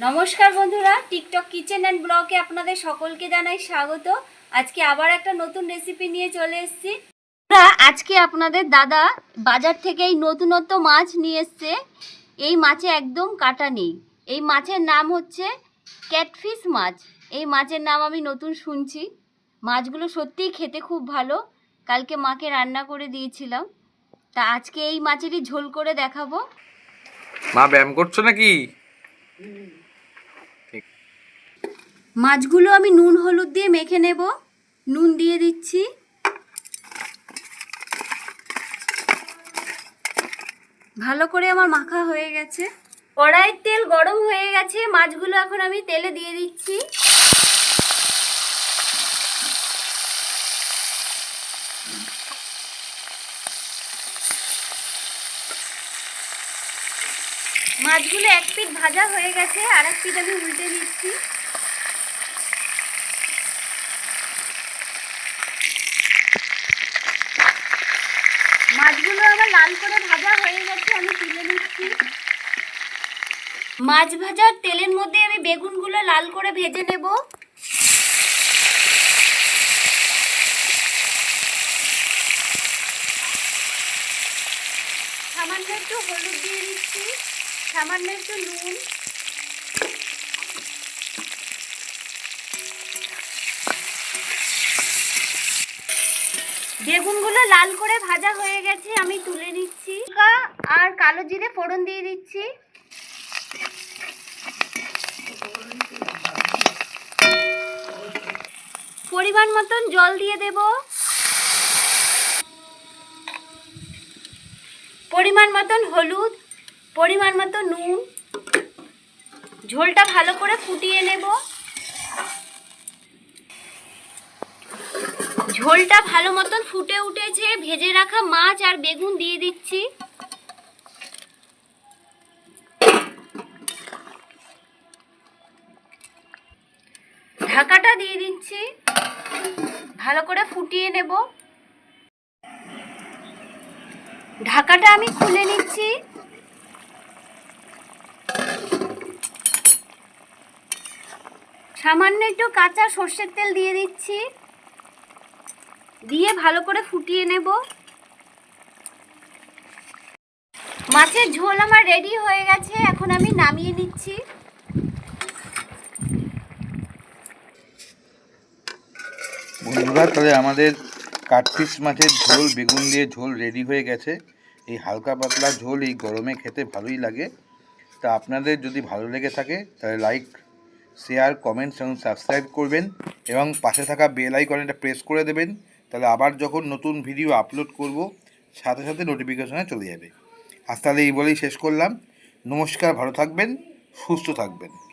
নমস্কার বন্ধুরা TikTok kitchen and ব্লগে আপনাদের সকলকে জানাই স্বাগত। আজকে আবার একটা নতুন রেসিপি নিয়ে চলে এসেছি। আজকে আপনাদের দাদা বাজার থেকে এই নতুনত্ব মাছ নিয়ে এসছে। এই মাছে একদম কাটা নেই। এই মাছের নাম হচ্ছে ক্যাটফিস মাছ। এই মাছের নাম আমি নতুন শুনছি। মাছগুলো সত্যিই খেতে খুব ভালো। কালকে মাকে রান্না করে দিয়েছিলাম। তা আজকে এই মাছেরই ঝোল করে দেখাবো। মা, ব্যায়াম করছ নাকি? মাছগুলো আমি নুন, হলুদ দিয়ে মেখে নেব। নুন দিয়ে দিচ্ছি। ভালো করে আমার মাখা হয়ে গেছে। কড়াইয়ের তেল গরম হয়ে গেছে। মাছগুলো এখন আমি তেলে দিয়ে দিচ্ছি। মাছগুলো এক পিঠ ভাজা হয়ে গেছে। আর এক পিঠ আমি উল্টে দিচ্ছি। মাছগুলো আমার লাল করে ভাজা হয়ে গেছে, আমি তুলে নিচ্ছি। মাছ ভাজার তেলের মধ্যে আমি বেগুনগুলো লাল করে ভেজে নেব। সামান্য একটু হলুদ দিয়ে দিচ্ছি, সামান্য একটু নুন। বেগুনগুলো লাল করে ভাজা হয়ে গেছে, আমি তুলে নিচ্ছি। আর কালো জিরে ফোড়ন দিয়ে দিচ্ছি। পরিমাণ মতন জল দিয়ে দেব। পরিমাণ মতন হলুদ, পরিমাণ মতো নুন। ঝোলটা ভালো করে ফুটিয়ে নেব। ঝোলটা ভালো মতন ফুটে উঠেছে, ভেজে রাখা মাছ আর বেগুন দিয়ে দিচ্ছি। ঢাকাটা দিয়ে দিচ্ছি। ভালো করে ফুটিয়ে নেব। ঢাকাটা আমি খুলে নিচ্ছি। সামান্য একটু কাঁচা সর্ষের তেল দিয়ে দিচ্ছি। দিয়ে ভালো করে ফুটিয়ে নেব। মাছের ঝোল আমার রেডি হয়ে গেছে, এখন আমি নামিয়ে নিচ্ছি। বন্ধুরা, তাহলে আমাদের কাঠপিস মাছের ঝোল, বেগুন দিয়ে ঝোল রেডি হয়ে গেছে। এই হালকা পাতলা ঝোল এই গরমে খেতে ভালোই লাগে। তা আপনাদের যদি ভালো লেগে থাকে, তাহলে লাইক শেয়ার কমেন্টস এবং সাবস্ক্রাইব করবেন। এবং পাশে থাকা বেল আইকনটা প্রেস করে দেবেন। তাহলে আবার যখন নতুন ভিডিও আপলোড করব, সাথে সাথে নোটিফিকেশনে চলে যাবে। আজ তাহলে এই বলেই শেষ করলাম। নমস্কার, ভালো থাকবেন, সুস্থ থাকবেন।